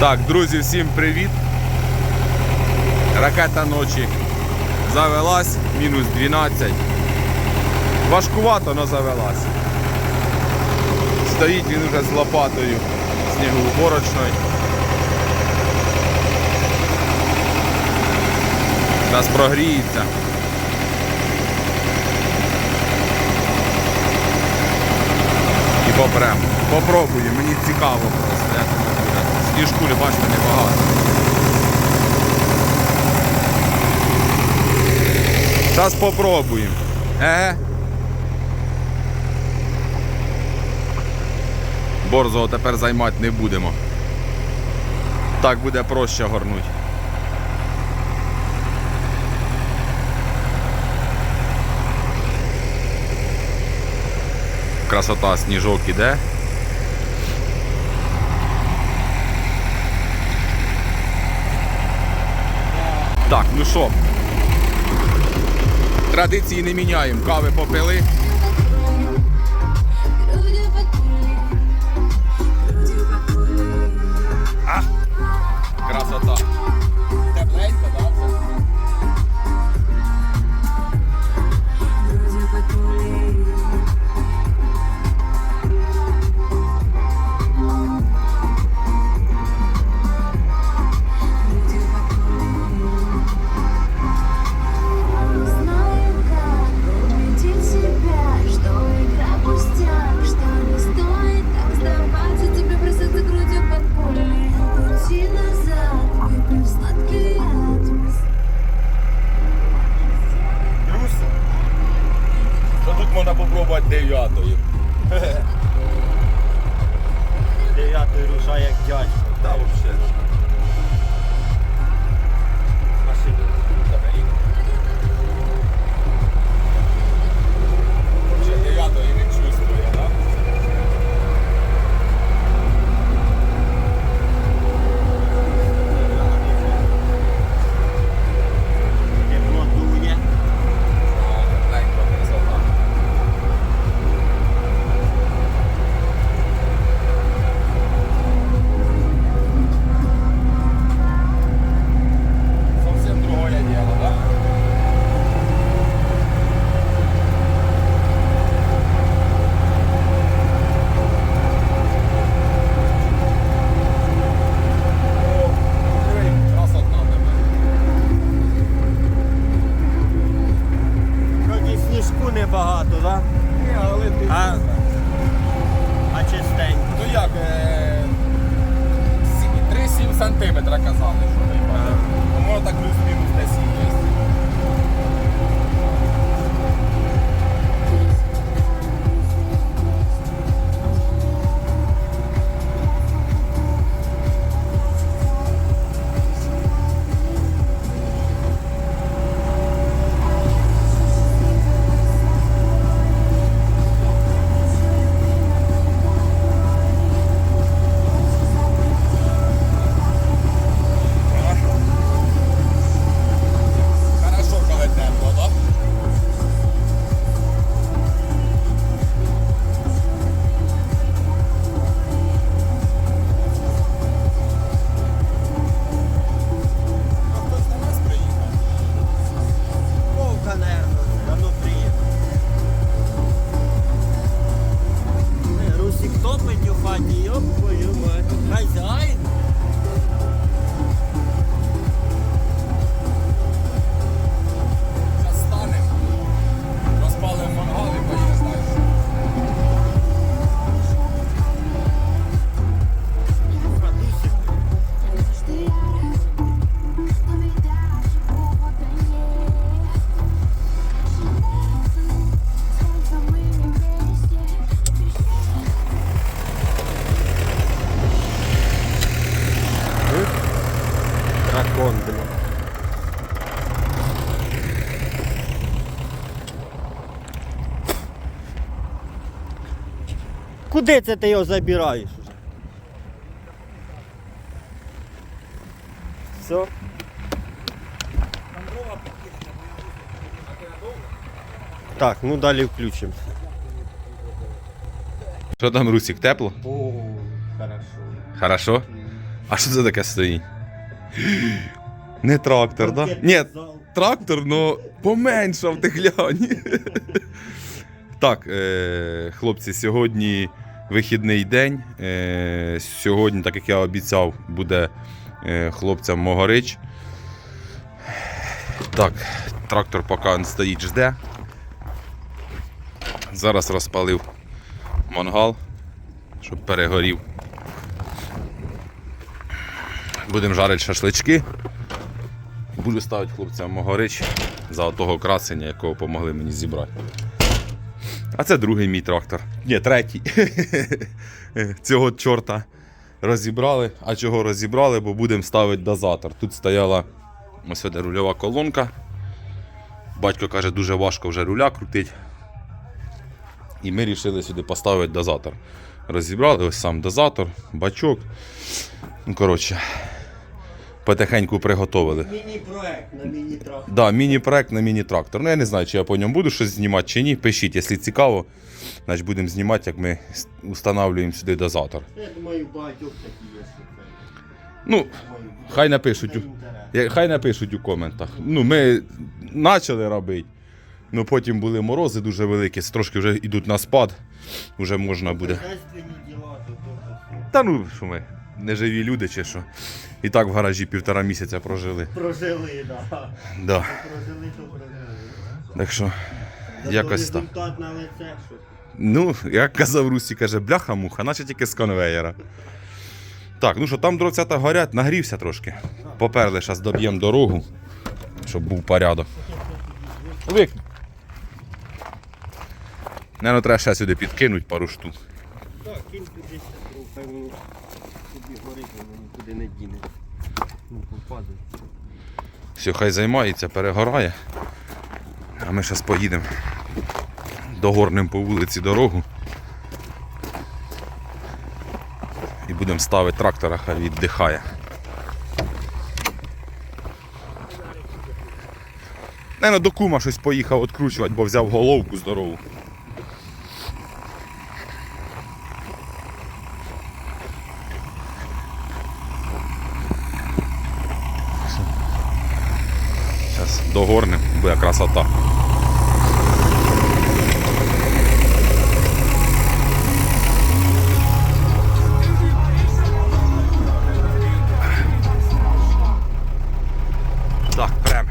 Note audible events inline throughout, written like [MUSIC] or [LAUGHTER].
Так, друзі, всім привіт. Ракета ночі завелась, мінус 12. Важкувато, але завелась. Стоїть він уже з лопатою снігоуборочною. Зараз прогріється. І попрем. Попробую, мені цікаво просто, як воно бачите, небагато. Зараз попробуємо. Еге. Борзого тепер займати не будемо. Так буде проще горнуть. Красота, сніжок іде. Так, ну що, традиції не міняємо. Кави попили. Красота. Дракон, блін. Куди це ти його забираєш уже? Все? Так, ну далі включимо. Що там, Русик, тепло? О, хорошо. Хорошо? А що це таке стоїть? Не трактор, да? Ні, трактор, но поменшав ти глянь. Так, е, хлопці, сьогодні вихідний день. Е, сьогодні, так як я обіцяв, буде е, хлопцям Могорич. Так, трактор поки стоїть, жде. Зараз розпалив мангал, щоб перегорів. Будемо жарити шашлички. Буду ставити хлопцям Могорич за того красення, якого допомогли мені зібрати. А це другий мій трактор. Ні, третій. [LAUGHS] Цього чорта розібрали. А чого розібрали, бо будемо ставити дозатор. Тут стояла ось рульова колонка. Батько каже, дуже важко вже руля крутить. І ми вирішили сюди поставити дозатор. Розібрали ось сам дозатор, бачок. Ну, коротше, потихеньку приготовили. Міні-проект на міні-трактор. Да, міні-проект на міні-трактор. Ну я не знаю, чи я по ньому буду щось знімати чи ні. Пишіть, якщо цікаво, значить будемо знімати, як ми встановлюємо сюди дозатор. Я думаю, багатьох такі є. Ну, хай напишуть. Хай напишуть у коментах. Ну, ми почали робити. Ну потім були морози дуже великі, трошки вже йдуть на спад. Вже можна буде. Та ну що ми, не живі люди чи що. І так в гаражі півтора місяця прожили. Прожили, да. Да. Прожили, то прожили. Так що, Зато якось так. результат на лице, Ну, як казав Русі, каже, бляха-муха, наче тільки з конвеєра. Так, ну що, там дровцята горять, нагрівся трошки. Поперли, зараз доб'ємо дорогу, щоб був порядок. Вик. Наверно, треба ще сюди підкинути пару штук. Так, кінь це хай воно горить, воно нікуди не діне. Ну, попаде. Все, хай займається, перегорає. А ми зараз поїдемо догорнем по вулиці дорогу. І будемо ставити трактора, хай віддихає. Наверно, до кума щось поїхав відкручувати, бо взяв головку здорову. Зараз догорнем, буде красота. Так, прям.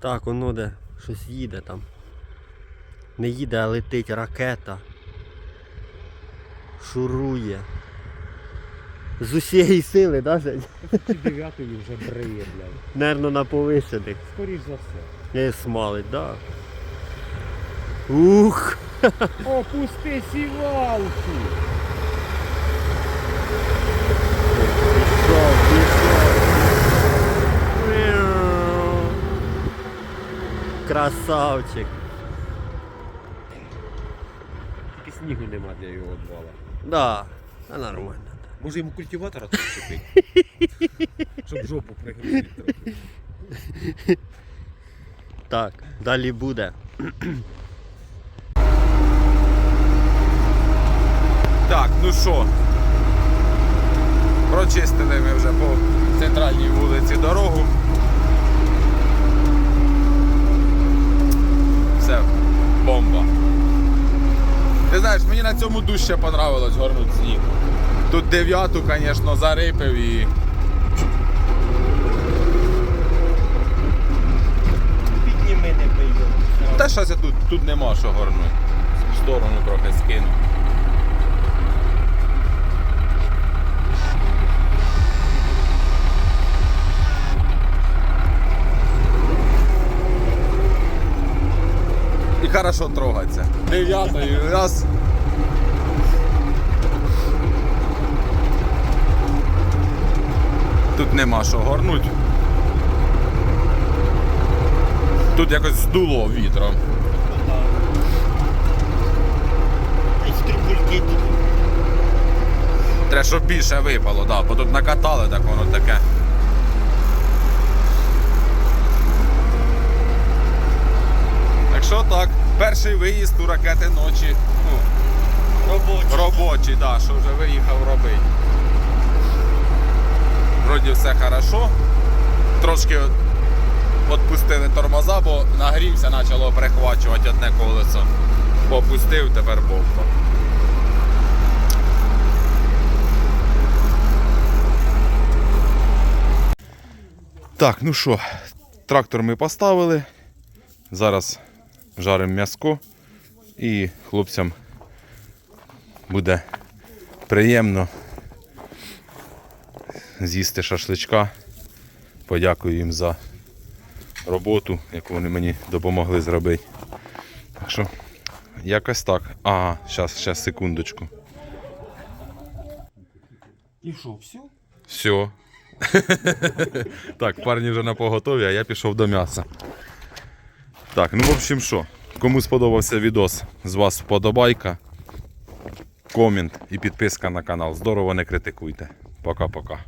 Так, воно де щось їде там. Не їде, а летить ракета. Шурує. З усієї сили, да, Жень? дев'ятої вже бриє, блядь. Нервно на повишених. Скоріш за все. Не смалить, да. Ух! Опусти сівалку! Пішов, пішов. Красавчик. Тільки снігу нема для його двала. Да, та нормально. Може йому культиватора тут купити? [LAUGHS] Щоб жопу пригрузити трохи. Так, далі буде. Так, ну що? Прочистили ми вже по центральній вулиці дорогу. Все, бомба. Ти знаєш, мені на цьому дужче понравилось горнути сніг. Тут дев'яту, звісно, зарипив і. Підніми не пийом. Та щось я тут, тут нема що горнути. В сторону трохи скину. І хорошо трогаться. Дев'ятою раз. Тут нема що горнуть. Тут якось здуло вітром. Треба, щоб більше випало, да, бо тут накатали, так воно таке. Так що так, перший виїзд у ракети ночі. Ну, Робочий. робочий, да, що вже виїхав робити. Вроді все хорошо. Трошки відпустили тормоза, бо нагрівся, почало перехвачувати одне колесо. Попустив, тепер бомба. Так, ну що, трактор ми поставили. Зараз жаримо м'яско і хлопцям буде приємно з'їсти шашличка. Подякую їм за роботу, яку вони мені допомогли зробити. Так що, якось так. А, зараз, зараз, секундочку. І що, все? Все. [LAUGHS] так, парні вже на поготові, а я пішов до м'яса. Так, ну в общем що, кому сподобався відос, з вас вподобайка, комент і підписка на канал. Здорово не критикуйте. Пока-пока.